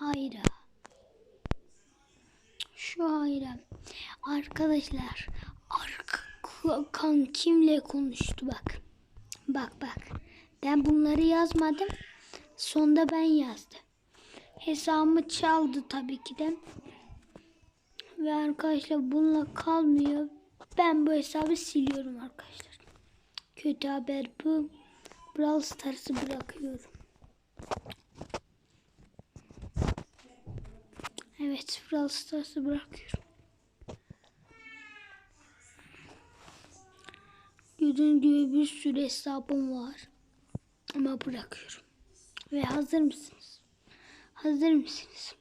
Hayra. Şu hayra. Arkadaşlar. Arkan kimle konuştu bak. Bak bak. Ben bunları yazmadım. Sonda ben yazdım. Hesabımı çaldı tabii ki de. Ve arkadaşlar bununla kalmıyor. Ben bu hesabı siliyorum arkadaşlar. Kötü haber bu. Brawl Stars'ı bırakıyorum. Evet Brawl Stars'ı bırakıyorum. Gördüğünüz gibi bir sürü hesabım var. Ama bırakıyorum. Ve hazır mısınız? Hazır mısınız?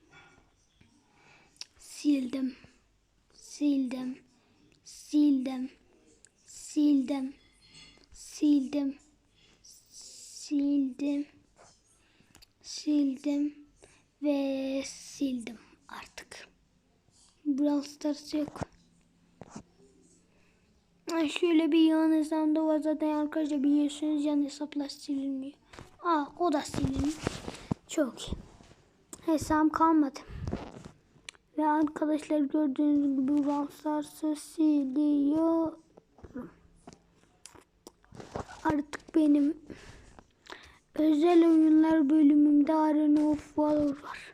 Sildim. Sildim. Sildim. Sildim. Sildim. Sildim. Sildim. Ve sildim artık. Brawl Stars yok. Ha, Şöyle bir yan hesabımda var zaten arkadaşlar biliyorsunuz yan hesaplar silinmiyor. Aa o da silinmiyor. Çok iyi. Hesabım kalmadı. Ve arkadaşlar gördüğünüz gibi Brawl Stars'ı siliyorum. Artık benim özel oyunlar bölümümde Arena of Valor var.